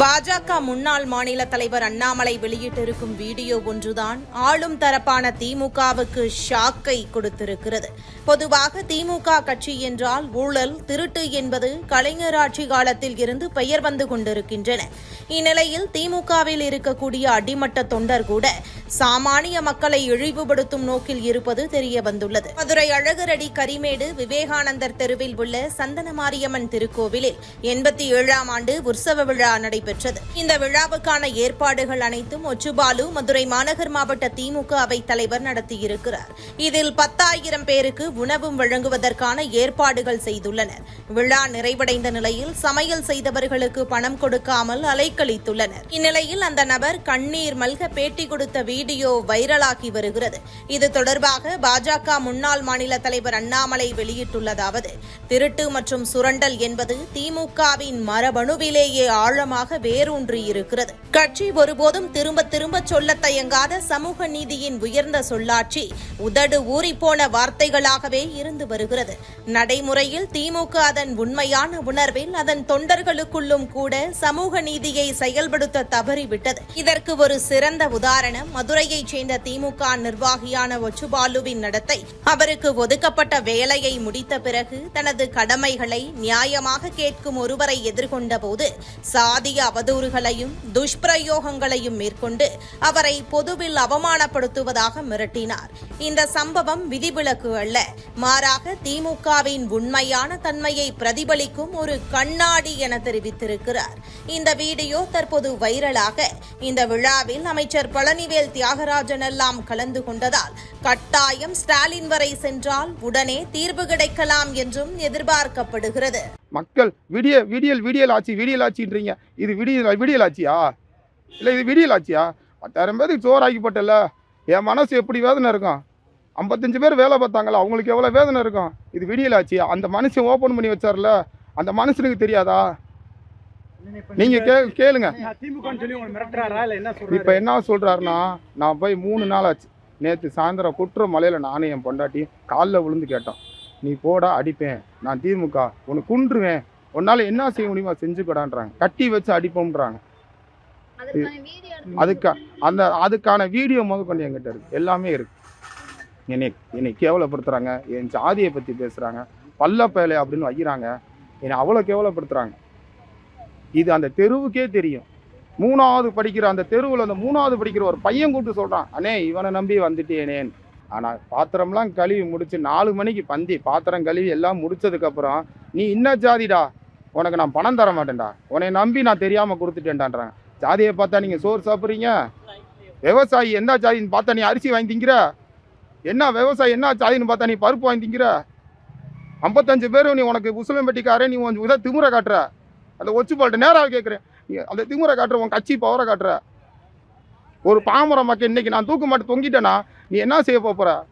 பாஜக முன்னாள் மாநில தலைவர் அண்ணாமலை வெளியிட்டிருக்கும் வீடியோ ஒன்றுதான் ஆளும் தரப்பான திமுகவுக்கு ஷாக்கை கொடுத்திருக்கிறது. பொதுவாக திமுக கட்சி என்றால் ஊழல் திருட்டு என்பது கலைஞர் ஆட்சி காலத்தில் இருந்து பெயர் வந்து கொண்டிருக்கின்றன. இந்நிலையில் திமுகவில் இருக்கக்கூடிய அடிமட்ட தொண்டர் கூட சாமானிய மக்களை இழிவுபடுத்தும் நோக்கில் இருப்பது தெரிய வந்துள்ளது மதுரை அழகரடி கரிமேடு விவேகானந்தர் தெருவில் உள்ள சந்தன மாரியம்மன் திருக்கோவிலில் எண்பத்தி ஏழாம் ஆண்டு உற்சவ விழா நடைபெற்றது. இந்த விழாவுக்கான ஏற்பாடுகள் அனைத்தும் ஒச்சுபாலு மதுரை மாநகர் மாவட்ட திமுக அவைத் தலைவர் நடத்தியிருக்கிறார். இதில் பத்தாயிரம் பேருக்கு உணவும் வழங்குவதற்கான ஏற்பாடுகள் செய்துள்ளனர். விழா நிறைவடைந்த நிலையில் சமையல் செய்தவர்களுக்கு பணம் கொடுக்காமல் அலைக்கழித்துள்ளனர். இந்நிலையில் அந்த நபர் கண்ணீர் மல்க பேட்டி கொடுத்த வீடியோ வைரலாகி வருகிறது. இது தொடர்பாக பாஜக முன்னாள் மாநில தலைவர் அண்ணாமலை வெளியிட்டுள்ளதாவது திருட்டு மற்றும் சுரண்டல் என்பது திமுகவின் மரபணுவிலேயே ஆழமாக வேரூன்றி இருக்கிறது. கட்சி ஒருபோதும் திரும்ப திரும்ப சொல்ல தயங்காத சமூக நீதியின் உயர்ந்த சொல்லாட்சி. உதடு ஊறிப்போன வார்த்தைகளாகவே இருந்து வருகிறது. நடைமுறையில் திமுக அதன் உண்மையான உணர்வில் அதன் தொண்டர்களுக்குள்ளும் கூட சமூக நீதியை செயல்படுத்த தவறிவிட்டது. இதற்கு ஒரு சிறந்த உதாரணம் மதுரையைச் சேர்ந்த திமுக நிர்வாகியான ஒச்சுபாலுவின் நடத்தை. அவருக்கு ஒதுக்கப்பட்ட வேலையை முடித்த பிறகு தனது கடமைகளை நியாயமாக கேட்கும் ஒருவரை எதிர்கொண்ட போது சாதிய அவதூறுகளையும் துஷ்பிரயோகங்களையும் மேற்கொண்டு அவரை பொதுவில் அவமானப்படுத்துவதாக மிரட்டினார். இந்த சம்பவம் விதிவிலக்கு அல்ல. மாறாக திமுகவின் உண்மையான தன்மையை பிரதிபலிக்கும் ஒரு கண்ணாடி என தெரிவித்திருக்கிறார். இந்த வீடியோ தற்போது வைரலாக. இந்த விழாவில் அமைச்சர் பழனிவேல் தியாகராஜன் எல்லாம் கலந்து கொண்டதால் கட்டாயம் ஸ்டாலின் வரை சென்றால் உடனே தீர்வு கிடைக்கலாம் என்றும் எதிர்பார்க்கப்படுகிறது. மக்கள் விடிய விடியல் விடியல் ஆட்சி விடியல் ஆட்சின்றீங்க இது விடியல் விடியல் ஆட்சியா இல்லை இது விடியல் ஆட்சியா பத்தாயிரம் பேருக்கு சோறாக்கிப்பட்டல என் மனசு எப்படி வேதனை இருக்கும்? ஐம்பத்தஞ்சு பேர் வேலை பார்த்தாங்களா? அவங்களுக்கு எவ்வளோ வேதனை இருக்கும்? இது விடியல் ஆட்சியா அந்த மனுஷன் ஓப்பன் பண்ணி வச்சார்ல. அந்த மனுஷனுக்கு தெரியாதா? நீங்க கே கேளுங்க. இப்போ என்ன சொல்றாருன்னா நான் போய் மூணு நாள் ஆச்சு. நேற்று சாயந்தரம் குற்ற மலையில் நானும் என் பொண்டாட்டி காலில் விழுந்து கேட்டோம். நீ போடா அடிப்பேன். நான் திமுக. உனக்கு குன்றுவேன். உன்னால என்ன செய்ய முடியுமா செஞ்சுக்கடான்றாங்க. கட்டி வச்சு அடிப்போம்ன்றாங்க. அதுக்கா அந்த அதுக்கான வீடியோ முத கொண்டு என்கிட்ட இருக்கு. எல்லாமே இருக்கு. என்னை என்னை கேவலப்படுத்துறாங்க. என் ஜாதியை பற்றி பேசுகிறாங்க பல்ல பேலை அப்படின்னு வைக்கிறாங்க. என்னை அவ்வளோ கேவலப்படுத்துறாங்க. இது அந்த தெருவுக்கே தெரியும். மூணாவது படிக்கிற அந்த தெருவில் அந்த மூணாவது படிக்கிற ஒரு பையன் கூப்பிட்டு சொல்கிறான் அண்ணே இவனை நம்பி வந்துட்டேனேன் ஆனால் பாத்திரம்லாம் கழுவி முடிச்சு நாலு மணிக்கு பந்தி பாத்திரம் கழுவி எல்லாம் முடிச்சதுக்கப்புறம் நீ இன்ன ஜாதிடா? உனக்கு நான் பணம் தர மாட்டேன்டா. உன்னை நம்பி நான் தெரியாமல் கொடுத்துட்டேன்டான்றாங்க. ஜாதியை பார்த்தா நீங்கள் சோறு சாப்பிட்றீங்க? விவசாயி என்ன ஜாதின்னு பார்த்தா நீ அரிசி வாங்கி திங்கிற? என்ன விவசாயி என்ன ஜாதின்னு பார்த்தா நீ பருப்பு வாங்கி திங்கிற? ஐம்பத்தஞ்சு பேர் நீ உனக்கு உசுலம்பட்டிக்காரன் நீ கொஞ்சம் இதை திமுறை காட்டுற. அந்த போல்ட்டு நேராக கேட்குறேன் அந்த திமுறை காட்டுற உன் கட்சி பவரை காட்டுற. ஒரு பாமர மக்கள் இன்னைக்கு நான் தூக்கு மாட்டு தொங்கிட்டேன்னா நீ என்ன செய்ய போகிற போற?